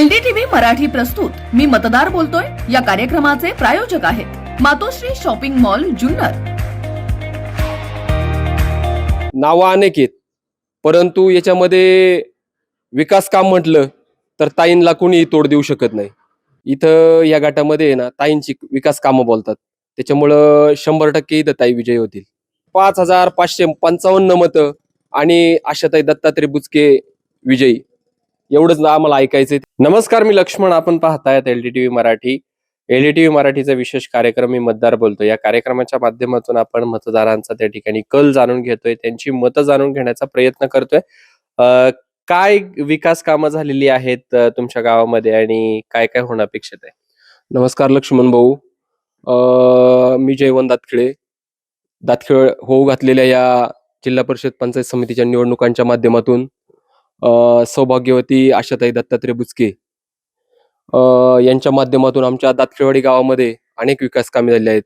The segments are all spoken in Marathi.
एलडीटीव्ही मराठी प्रस्तुत. मी मतदार बोलतोय. या कार्यक्रमाचे प्रायोजक आहेत. Matoshri shopping mall Junnar. नावं अनेक आहेत. परंतु याच्यामध्ये विकास काम म्हटलं तर ताईंला कुणीही तोड देऊ शकत नाही. इथं या गटामध्ये आहे ना ताईंची विकास कामं बोलतात. त्याच्यामुळं शंभर टक्के इथं ताई विजयी होतील. पाच हजार पाचशे पंचावन्न मतं आणि आशाताई दत्तात्रय बुचके विजयी. एवढंच ना आम्हाला ऐकायचंय. नमस्कार मी लक्ष्मण. आपण पाहतायत LD T V Marathi. LDTV मराठीचा विशेष कार्यक्रम मी मतदार बोलतो या कार्यक्रमाच्या माध्यमातून आपण मतदारांचा त्या ठिकाणी कल जाणून घेतोय. त्यांची मतं जाणून घेण्याचा प्रयत्न करतोय. काय विकास कामं झालेली आहेत तुमच्या गावामध्ये आणि काय काय होणं अपेक्षित आहे? नमस्कार लक्ष्मण भाऊ. मी जयवंत दातखिळे. दातखिळ होऊ घातलेल्या या जिल्हा परिषद पंचायत समितीच्या निवडणुकांच्या माध्यमातून सौभाग्यवती आशाताई दत्तात्रय बुचके. यांच्या माध्यमातून आमच्या दातखेवाडी गावामध्ये अनेक विकास कामे झाली आहेत.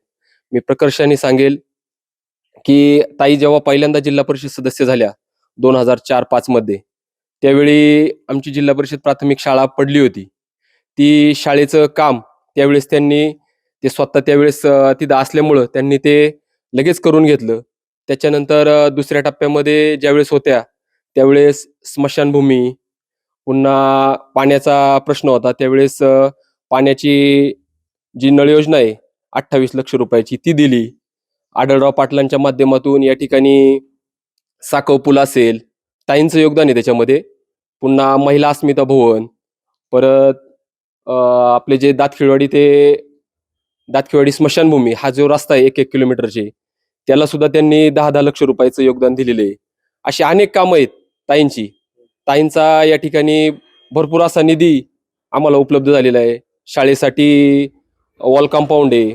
मी प्रकर्षाने सांगेल की ताई जेव्हा पहिल्यांदा जिल्हा परिषद सदस्य झाल्या दोन हजार चार पाच मध्ये त्यावेळी आमची जिल्हा परिषद प्राथमिक शाळा पडली होती. ती शाळेचं काम त्यावेळेस त्यांनी ते स्वतः त्यावेळेस तिथं असल्यामुळं त्यांनी ते लगेच करून घेतलं. त्याच्यानंतर दुसऱ्या टप्प्यामध्ये ज्यावेळेस होत्या त्यावेळेस स्मशानभूमी पुन्हा पाण्याचा प्रश्न होता. त्यावेळेस पाण्याची जी नळ योजना आहे अठ्ठावीस लक्ष रुपयाची ती दिली. आढळराव पाटलांच्या माध्यमातून या ठिकाणी साकव पूल असेल ताईंचं योगदान आहे त्याच्यामध्ये. पुन्हा महिला अस्मिता भवन परत आपले जे दातखिळवाडी ते दातखिळवाडी स्मशानभूमी हा जो रस्ता आहे एक एक किलोमीटरचे त्याला सुद्धा त्यांनी दहा दहा लक्ष रुपयाचं योगदान दिलेले आहे. अशी अनेक कामं आहेत. ताईंची. ताईंचा या ठिकाणी भरपूर असा निधी आम्हाला उपलब्ध झालेला आहे. शाळेसाठी वॉल कंपाऊंड आहे.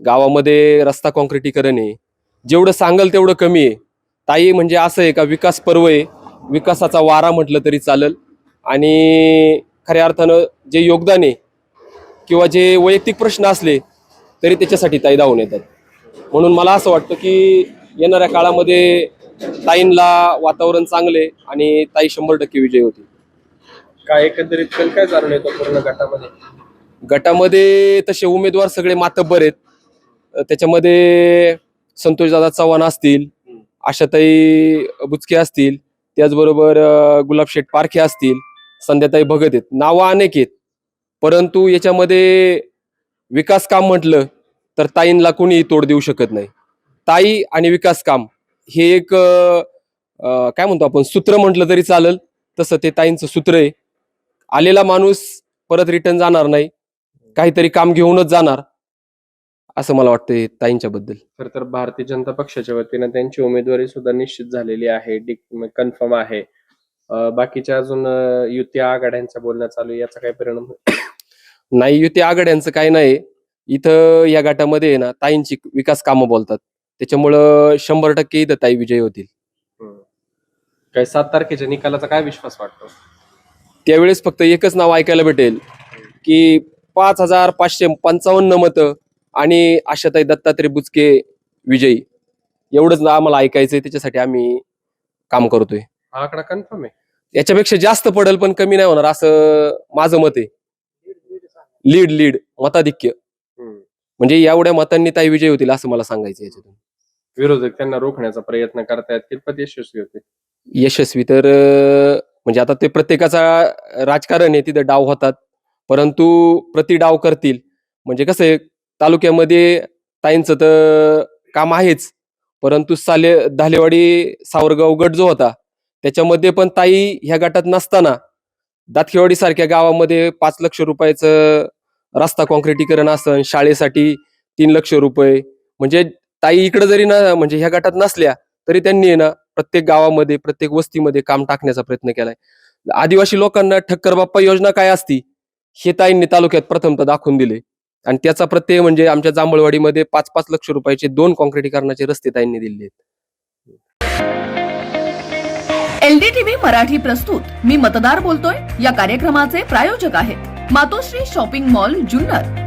गावामध्ये रस्ता कॉन्क्रिटीकरण आहे. जेवढं सांगाल तेवढं कमी आहे. ताई म्हणजे असं आहे का विकास पर्व आहे. विकासाचा वारा म्हटलं तरी चालेल. आणि खऱ्या अर्थानं जे योगदान आहे किंवा जे वैयक्तिक प्रश्न असले तरी त्याच्यासाठी ताई धावून येतात. म्हणून मला असं वाटतं की येणाऱ्या काळामध्ये ताईंला वातावरण चांगले आणि ताई शंभर टक्के विजयी होतील काय एकंदरीत कल काय जाणून येतो पूर्ण गटामध्ये? गटामध्ये तसे उमेदवार सगळे मातब्बर आहेत. त्याच्यामध्ये संतोषदादा चव्हाण असतील आशाताई बुचके असतील त्याचबरोबर अ, गुलाबशेठ पारखे असतील संध्याताई भगत आहेत. नावं अनेक आहेत. परंतु याच्यामध्ये विकास काम म्हटलं तर ताईंला कोणी तोड देऊ शकत नाही. ताई आणि विकास काम. हे एक काय म्हणतो आपण सूत्र म्हटलं तरी चालेल. तसं ते ताईंचं सूत्र आहे. आलेला माणूस परत रिटर्न जाणार नाही. काहीतरी काम घेऊनच जाणार. असं मला वाटतंय ताईंच्या बद्दल खर तर भारतीय जनता पक्षाच्या वतीनं त्यांची उमेदवारी सुद्धा निश्चित झालेली आहे. कन्फर्म आहे. बाकीच्या अजून युती आघाड्यांच्या बोलणं चालू याचा काय परिणाम? नाही. युती आघाड्यांचं काही नाही. इथं या गटामध्ये ना ताईंची विकास कामं बोलतात. त्याच्यामुळं शंभर टक्के इथं ताई विजयी होतील. हम्म. काय सात तारखेच्या निकालाचा काय विश्वास वाटतो? त्यावेळेस फक्त एकच नाव ऐकायला भेटेल की पाच हजार पाचशे पंचावन्न मतं आणि आशाताई दत्तात्रय बुचके विजयी. एवढंच ना आम्हाला ऐकायचंय त्याच्यासाठी आम्ही काम करतोय. हा आकडा कन्फर्म आहे? याच्यापेक्षा जास्त पडेल पण कमी नाही होणार असं माझं मत आहे. लीड लीड मताधिक्य. हम्म. म्हणजे एवढ्या मतांनी ताई विजय होतील असं मला सांगायचं याच्यातून. विरोधक त्यांना रोखण्याचा प्रयत्न करतायत कितपत यशस्वी होते यशस्वी तर म्हणजे आता ते प्रत्येकाचा राजकारण आहे तिथे डाव होतात. परंतु प्रति डाव करतील. म्हणजे कसं आहे तालुक्यामध्ये ताईंचं तर काम आहेच. परंतु साले धालेवाडी सावरगाव गट जो होता त्याच्यामध्ये पण ताई ह्या गटात नसताना दातखेवाडी सारख्या गावामध्ये पाच लक्ष रुपयाचं रस्ता काँक्रिटीकरण असन शाळेसाठी तीन लक्ष रुपये. म्हणजे ताई इकडे जरी ना म्हणजे ह्या गटात नसल्या तरी त्यांनी ना प्रत्येक गावामध्ये प्रत्येक वस्तीमध्ये काम टाकण्याचा प्रयत्न केलाय. आदिवासी लोकांना ठक्कर बाप्पा योजना काय असती हे ताईंनी तालुक्यात प्रथमतः दाखवून दिले. आणि त्याचा प्रत्यय म्हणजे आमच्या जांभळवाडीमध्ये पाच पाच लक्ष रुपयाचे दोन कॉन्क्रिटीकरणाचे रस्ते ताईंनी दिले आहेत. एलडीटीव्ही मराठी प्रस्तुत. मी मतदार बोलतोय. या कार्यक्रमाचे प्रायोजक आहेत मातोश्री शॉपिंग मॉल जुन्नर.